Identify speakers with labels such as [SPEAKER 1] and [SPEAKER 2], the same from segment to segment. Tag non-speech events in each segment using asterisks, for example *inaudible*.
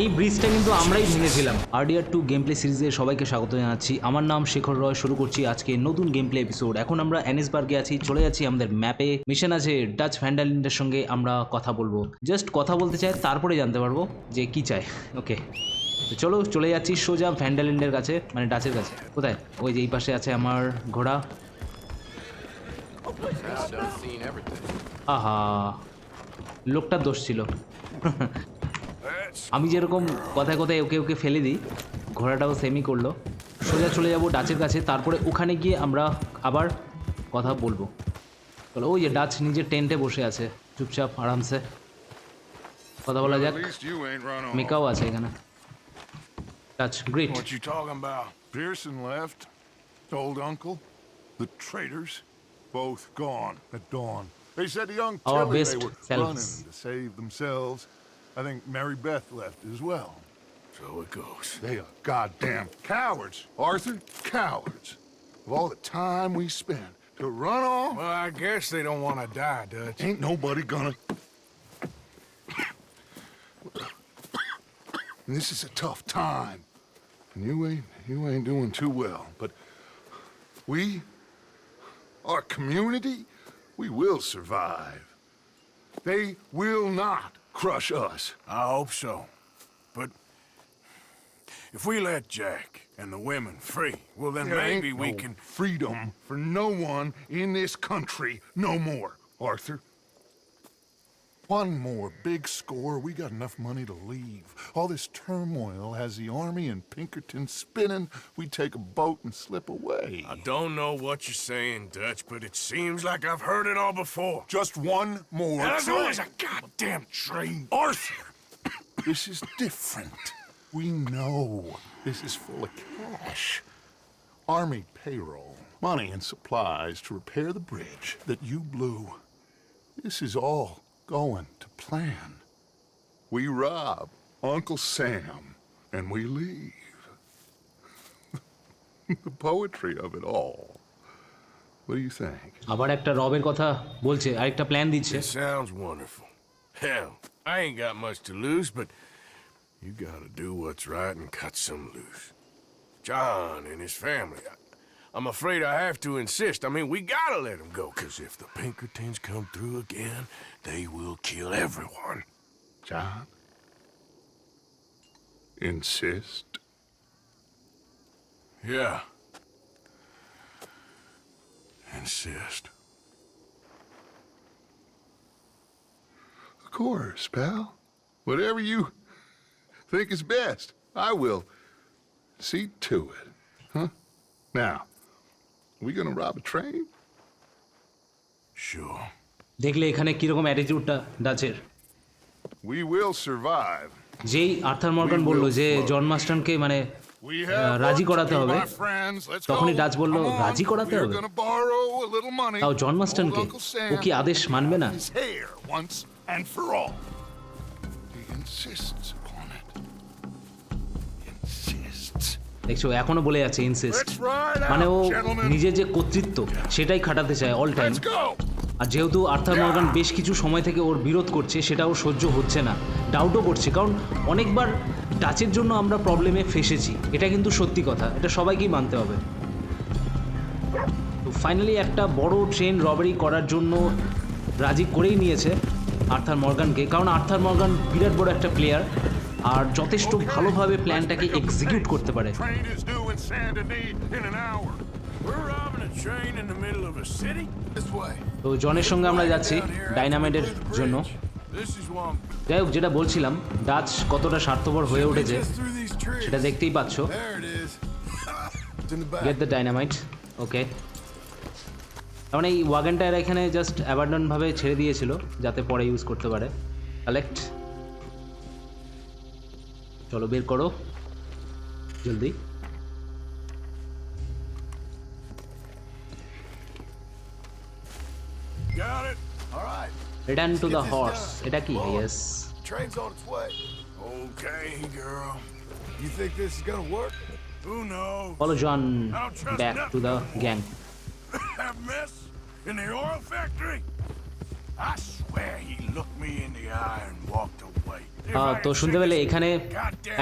[SPEAKER 1] এই ব্রিজটা কিন্তু আমরাই ভেঙেছিলাম। আরডিআর টু গেম প্লে সিরিজে সবাইকে স্বাগত জানাচ্ছি। আমার নাম শেখর রয়, শুরু করছি আজকে নতুন গেম প্লে এপিসোড এখন আমরা অ্যানিসবার্গে আছি, চলে যাচ্ছি আমাদের ম্যাপে মিশন আছে ডাচ ভ্যান্ডালিনের সঙ্গে আমরা কথা বলব। জাস্ট কথা বলতে চাই, তারপরে জানতে পারব যে কি চাই। ওকে চলো, চলে যাচ্ছি সোজা ভ্যান্ডালিন্ডের কাছে মানে ডাচের কাছে। কোথায়? ওই যে এই পাশে আছে আমার ঘোড়া। আহা লোকটার দোষ ছিল *laughs* আমি যেরকম কথায় কথায় ওকে ওকে ফেলে দিই ঘোড়াটাও সেমি করল সোজা চলে যাব ডাচের কাছে তারপরে ওখানে গিয়ে আমরা আবার কথা বলব চলো ওই যে ডাচ নিজের টেন্টে বসে আছে চুপচাপ আরামসে কথা বলা যাক. মেকাও আছে এখানে Dutch great
[SPEAKER 2] What you talking about? Pearson left. Old uncle. The traitors. Both gone at dawn. They said the young
[SPEAKER 1] Our
[SPEAKER 2] Tilly they were
[SPEAKER 1] selves.
[SPEAKER 2] running to save themselves. I think Mary Beth left as well.
[SPEAKER 3] So it goes.
[SPEAKER 2] They are goddamn cowards, Arthur. Cowards. Of all the time we spent to run off,
[SPEAKER 3] Well, I guess they don't want to die, Dutch.
[SPEAKER 2] ain't nobody gonna. This is a tough time. And you ain't you ain't doing too well. But we, our community, we will survive. They will not crush us.
[SPEAKER 3] I hope so. But if we let Jack and the women free, well, then
[SPEAKER 2] There
[SPEAKER 3] maybe we
[SPEAKER 2] no
[SPEAKER 3] can.
[SPEAKER 2] freedom for no one in this country no more, Arthur. One more big score, we got enough money to leave. All this turmoil has the army and Pinkerton spinning. We take a boat and slip away.
[SPEAKER 3] I don't know what you're saying, Dutch, but it seems like I've heard it all before.
[SPEAKER 2] Just one more. Train.
[SPEAKER 3] always a goddamn train.
[SPEAKER 2] Arthur, *coughs* this is different. We know this is full of cash. Army payroll, money and supplies to repair the bridge that you blew. This is all going to plan. We rob Uncle Sam and we leave. *laughs* the poetry of it all. What do you think?
[SPEAKER 1] আবার একটা রবের কথা বলছে আরেকটা plan দিচ্ছে
[SPEAKER 3] It sounds wonderful. Hell, I ain't got much to lose, but you gotta do what's right and cut some loose. John and his family. I, I'm afraid I have to insist. I mean, we gotta let them go, because if the Pinkertons come through again, they will kill everyone.
[SPEAKER 2] John? Insist?
[SPEAKER 3] Yeah. Insist.
[SPEAKER 2] Of course, pal. Whatever you think is best, I will see to it. Huh? Now, we gonna rob a train?
[SPEAKER 3] Sure.
[SPEAKER 1] দেখলে এখানে কীরকম অ্যাটিটিউডটা ডাচের
[SPEAKER 2] We will survive.
[SPEAKER 1] যেই Arthur Morgan বলল যে জন মাস্টানকে মানে রাজি করাতে হবে তখনই. ডাচ বলল. রাজি করাতে হবে? তাও জন
[SPEAKER 2] Sam
[SPEAKER 1] ও কি আদেশ মানবে না দেখছ এখনও বলে যাচ্ছে ইনসিস্ট মানে ও নিজের যে কর্তৃত্ব সেটাই খাটাতে চায় অল টাইম আর যেহেতু আর্থার মর্গান বেশ কিছু সময় থেকে ওর বিরোধ করছে সেটা ওর সহ্য হচ্ছে না। ডাউটও করছে কারণ অনেকবার ডাচের জন্য আমরা প্রবলেমে ফেসেছি। এটা কিন্তু সত্যি কথা এটা সবাইকেই মানতে হবে। তো ফাইনালি একটা বড় ট্রেন রবারি করার জন্য রাজি করেই নিয়েছে আর্থার মর্গানকে কারণ আর্থার মর্গান বিরাট বড় একটা প্লেয়ার আর যথেষ্ট ভালোভাবে প্ল্যানটাকে এক্সিকিউট করতে পারে. তো জনের সঙ্গে আমরা যাচ্ছি ডাইনামাইটের জন্য. যাই হোক যেটা বলছিলাম ডাচ কতটা স্বার্থপর হয়ে উঠেছে. সেটা দেখতেই পাচ্ছ. গেট দ্য ডাইনামাইট ওকে মানে এই ওয়াগনটা এখানে জাস্ট অ্যাবান্ডন ভাবে ছেড়ে দিয়েছিল যাতে পরে ইউজ করতে পারে। কালেক্ট চলো বের করো জলদি
[SPEAKER 3] Got it. All right.
[SPEAKER 1] Return to the horse এটা কি yes
[SPEAKER 3] Train's on its way. Okay, girl. You think this is gonna work? Who knows?
[SPEAKER 1] Follow John back to the gang *laughs*
[SPEAKER 3] That mess in the oil factory?
[SPEAKER 1] তো শুনতে পেলে এখানে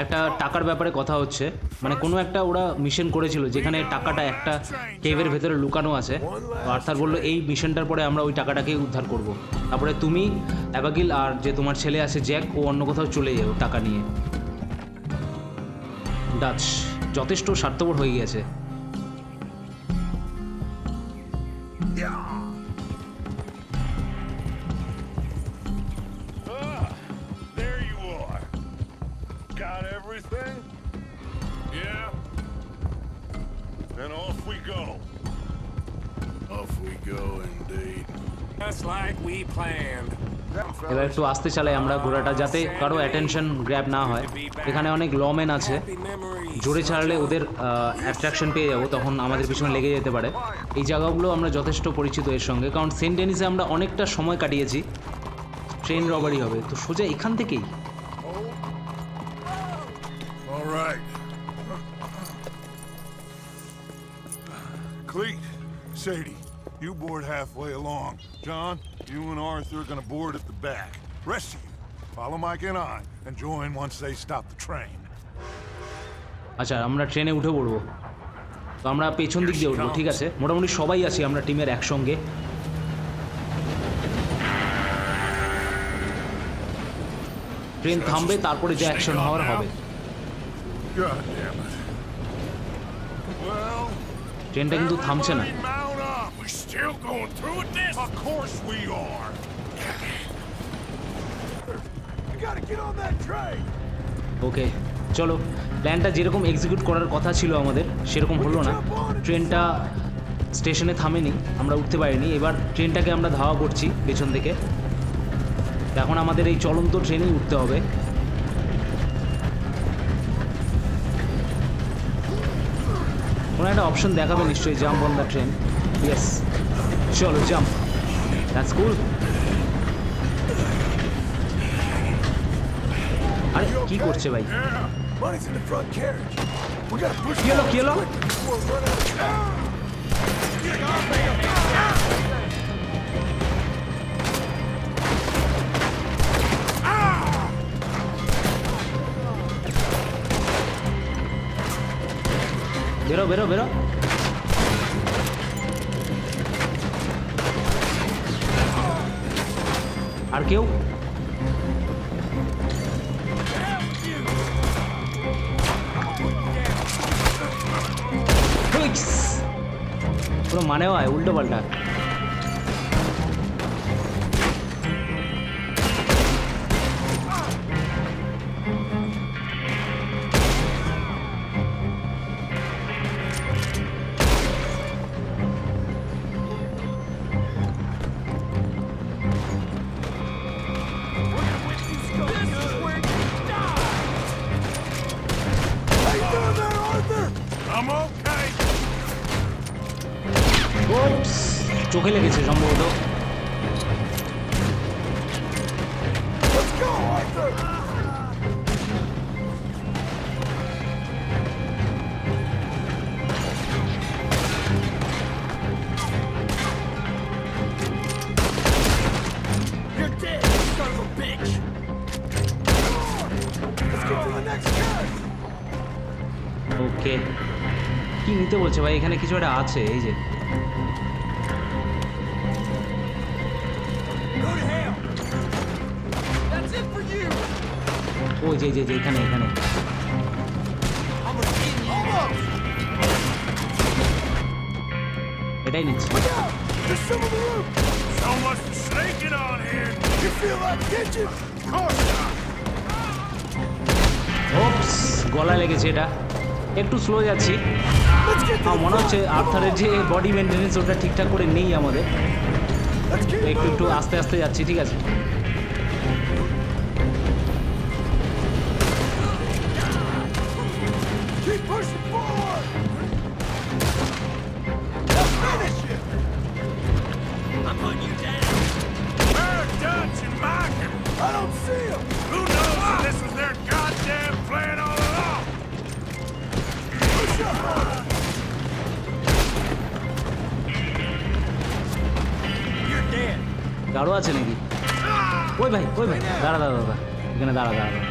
[SPEAKER 1] একটা টাকার ব্যাপারে কথা হচ্ছে। মানে কোনো একটা ওরা মিশন করেছিল যেখানে টাকাটা একটা কেভের ভেতরে লুকানো আছে। তো আর্থার বলল এই মিশনটার পরে আমরা ওই টাকাটাকে উদ্ধার করব। তারপরে তুমি অ্যাবাগিল আর যে তোমার ছেলে আছে জ্যাক ও অন্য কোথাও চলে যাও টাকা নিয়ে। ডাচ যথেষ্ট স্বার্থপর হয়ে গেছে
[SPEAKER 2] everything?
[SPEAKER 3] Yeah,
[SPEAKER 2] Then off we go.
[SPEAKER 3] off we go indeed. Just like we planned.
[SPEAKER 1] এবার একটু আস্তে চালাই আমরা ঘোড়াটা যাতে কারও অ্যাটেনশন গ্র্যাব না হয়। এখানে অনেক লম্যান আছে। জোরে ছাড়লে ওদের অ্যাট্রাকশন পেয়ে যাব তখন আমাদের পিছনে লেগে যেতে পারে। এই জায়গাগুলো আমরা যথেষ্ট পরিচিত এর সঙ্গে। কারণ সেন্ট ডেনিসে আমরা অনেকটা সময় কাটিয়েছি। ট্রেন রবারি হবে। তো সোজা এখান থেকেই।
[SPEAKER 2] Sadie, you board halfway along. John, you and Arthur are gonna board at the back. Rest of you, follow Mike and I, and join once they stop the train.
[SPEAKER 1] আচ্ছা আমরা ট্রেনে উঠে পড়ব তো আমরা পেছন দিক দিয়ে উঠবো ঠিক আছে মোটামুটি সবাই আছি আমরা টিমের একসঙ্গে ট্রেন থামবে তারপরে যে অ্যাকশন হওয়ার হবে
[SPEAKER 2] God damn it. Well,
[SPEAKER 1] ট্রেনটা কিন্তু থামছে না.
[SPEAKER 3] We're still going through with this?
[SPEAKER 2] Of course we are.
[SPEAKER 3] You gotta get on that train.
[SPEAKER 1] ওকে চলো প্ল্যানটা যেরকম এক্সিকিউট করার কথা ছিল আমাদের সেরকম হলো না ট্রেনটা স্টেশনে থামেনি আমরা উঠতে পারিনি এবার ট্রেনটাকে আমরা ধাওয়া করছি পেছন থেকে এখন আমাদের এই চলন্ত ট্রেনেই উঠতে হবে কোনো একটা অপশন দেখাবে নিশ্চয়ই jump on the train yes চলো জাম্প দ্যাটস কুল আরে, কি করছে ভাই? কি হলো কি হলো?
[SPEAKER 3] Before we run out of time.
[SPEAKER 1] বেরো বেরো বেরো আর কেউ হুইক্স! পুরো মানে হয় উল্টো পাল্টা
[SPEAKER 3] the next carriage.
[SPEAKER 1] ওকে কি নিতে বলছে ভাই? এখানে কিছু একটা আছে এই যে। গলা লেগেছে এটা। একটু স্লো যাচ্ছি। মনে হচ্ছে আর্থারের যে বডি মেনটেন্স ওটা ঠিকঠাক করে নেই আমাদের। একটু একটু আস্তে আস্তে যাচ্ছি, ঠিক আছে?
[SPEAKER 3] Keep pushing forward! Let's finish it! I'm putting you down. Where are Dutch and Mike? I don't see them. Who knows if this was their goddamn plan all along? Push up, Arthur. You're dead.
[SPEAKER 1] আরও আছে নাকি ওই ভাই ওই ভাই দাঁড়া দাঁড়া দাঁড়া এখানে দাঁড়া দাঁড়া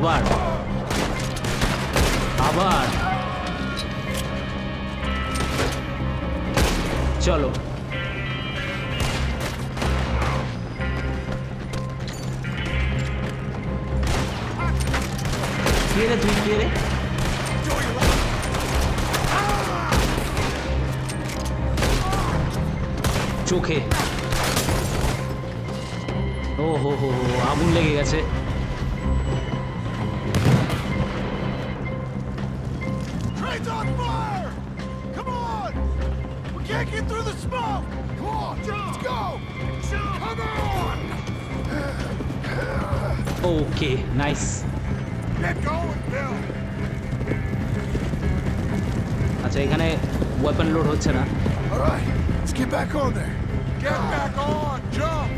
[SPEAKER 1] আবার। আবার। চলো। কে রে তুই? কে রে? চোখে। ও হো হো হো, আগুন লেগে গেছে।
[SPEAKER 4] can't get through the smoke! Come on, let's go! Come on!
[SPEAKER 1] Okay nice
[SPEAKER 4] Get going, Bill!
[SPEAKER 1] আচ্ছা এখানে ওয়েপন লোড হচ্ছে না
[SPEAKER 4] All right, let's get back on there. Get back on! Jump!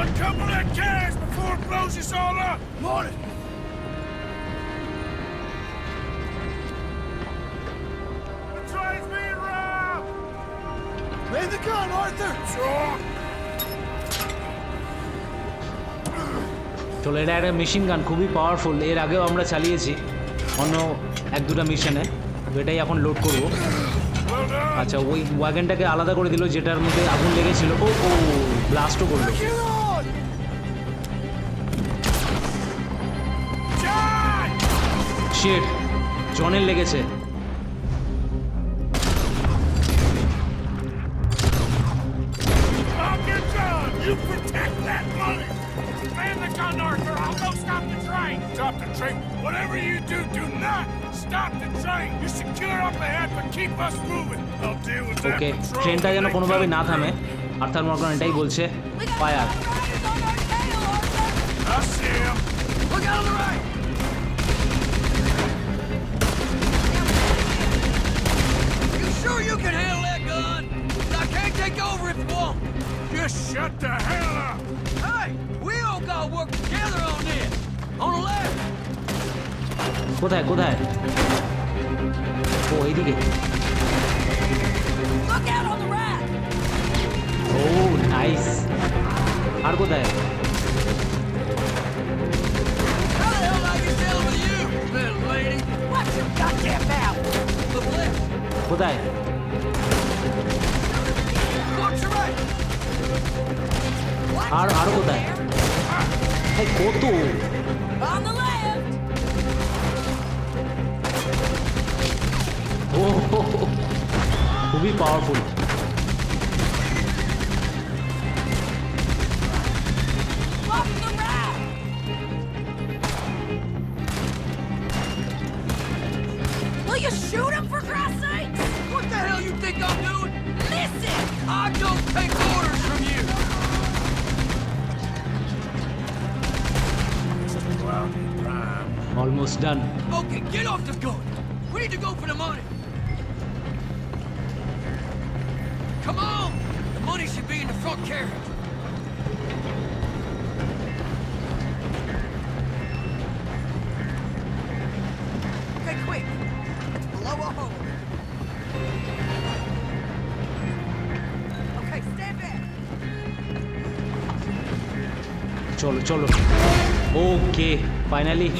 [SPEAKER 3] Uncouple that cash before it blows us all up!
[SPEAKER 4] On
[SPEAKER 3] The
[SPEAKER 4] gun, Arthur!
[SPEAKER 1] চলো এটা একটা machine gun খুবই powerful এর আগেও আমরা চালিয়েছি অন্য এক দুটা মিশনে তো এটাই এখন লোড করব! আচ্ছা ওই ওয়াগনটাকে আলাদা করে দিল যেটার মধ্যে আগুন লেগেছিল ও ও ব্লাস্টও করল! শেড জনের লেগেছে
[SPEAKER 3] You protect that money! Man the gun, Arthur! I'll go stop the train! Stop the train? Whatever you do, do not stop the train! You secure up ahead, but keep us moving! I'll deal with that
[SPEAKER 1] okay.
[SPEAKER 3] patrol
[SPEAKER 1] ট্রেনটা যেন কোনোভাবে না থামে Arthur Morgan এটাই বলছে fire
[SPEAKER 3] I see him!
[SPEAKER 4] Look out on the right!
[SPEAKER 3] Just shut the hell up!
[SPEAKER 5] Hey, we all gotta work together on this. On the left.
[SPEAKER 1] কোথায় কোথায় ও এইদিকে
[SPEAKER 5] Look out on the right.
[SPEAKER 1] Oh nice আর কোথায়
[SPEAKER 5] How the hell I get dealing with you, little lady? Watch your goddamn mouth. Look left.
[SPEAKER 1] কোথায়
[SPEAKER 5] Watch your right.
[SPEAKER 1] আর আর কোথায় কত. ও। খুবই
[SPEAKER 5] powerful
[SPEAKER 1] almost done.
[SPEAKER 5] Okay, get off the goat. We need to go for the money. Come on! The money should be in the front carriage. Okay, quick. Let's blow a hole. Okay, stand back.
[SPEAKER 1] Cholo, cholo. Okay, finally.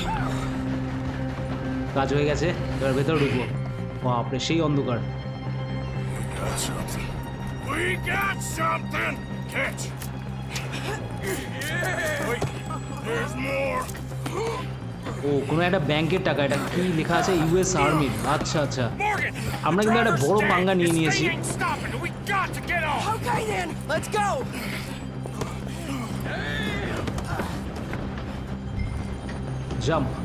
[SPEAKER 1] কাজ হয়ে গেছে এবার ভেতরে ঢুকবো। বাপরে সেই অন্ধকার! ও কোনো একটা ব্যাংকের টাকা এটা কি লেখা আছে? ইউএস আর্মির আচ্ছা আচ্ছা। আমরা কিন্তু একটা বড় পাঙ্গা নিয়ে নিয়েছি।
[SPEAKER 3] thing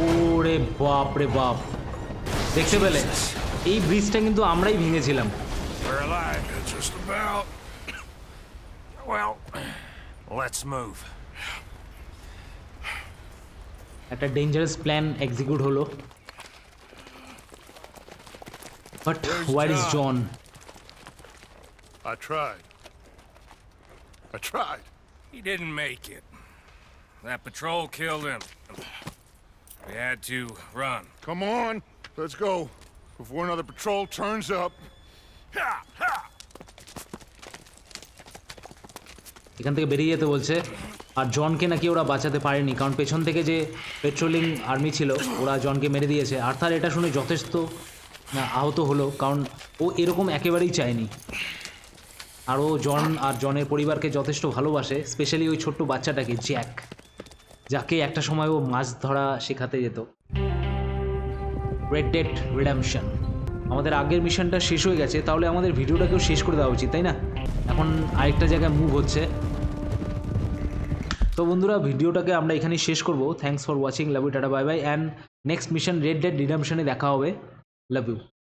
[SPEAKER 1] ওরে বাপ রে বাপ দেখতে পেলে এই ব্রিজটা কিন্তু আমরাই ভেঙেছিলাম
[SPEAKER 3] We're alive. Just about. Well, let's move.
[SPEAKER 1] একটা ডেঞ্জারাস প্ল্যান এক্সিকিউট হলো but where is John
[SPEAKER 2] I tried. I tried.
[SPEAKER 3] He didn't make it. That patrol killed him. We had to run.
[SPEAKER 2] Come on, let's go before another patrol turns up. Ha! Ha!
[SPEAKER 1] এখান থেকে বেরিয়ে যেতে বলছে আর জনকে নাকি ওরা বাঁচাতে পারেনি কারণ পেছন থেকে যে পেট্রোলিং আর্মি ছিল ওরা জনকে মেরে দিয়েছে আর তার এটা শুনে যথেষ্ট না, আহত হলো কারণ ও এরকম একেবারেই চায়নি আর ও জন আর জনের পরিবারকে যথেষ্ট ভালোবাসে স্পেশালি ওই ছোট্ট বাচ্চাটাকে জ্যাক যাকে একটা সময় ও মাছ ধরা শেখাতে যেত। রেড ডেট রিডামশন আমাদের আগের মিশনটা শেষ হয়ে গেছে, তাহলে আমাদের ভিডিওটাকেও শেষ করে দেওয়া উচিত, তাই না? এখন আরেকটা জায়গায় মুভ হচ্ছে। তো বন্ধুরা, ভিডিওটাকে আমরা এখানেই শেষ করব। Thanks for watching love you tata bye bye and next mission red dead রিডামশনে দেখা হবে। Love you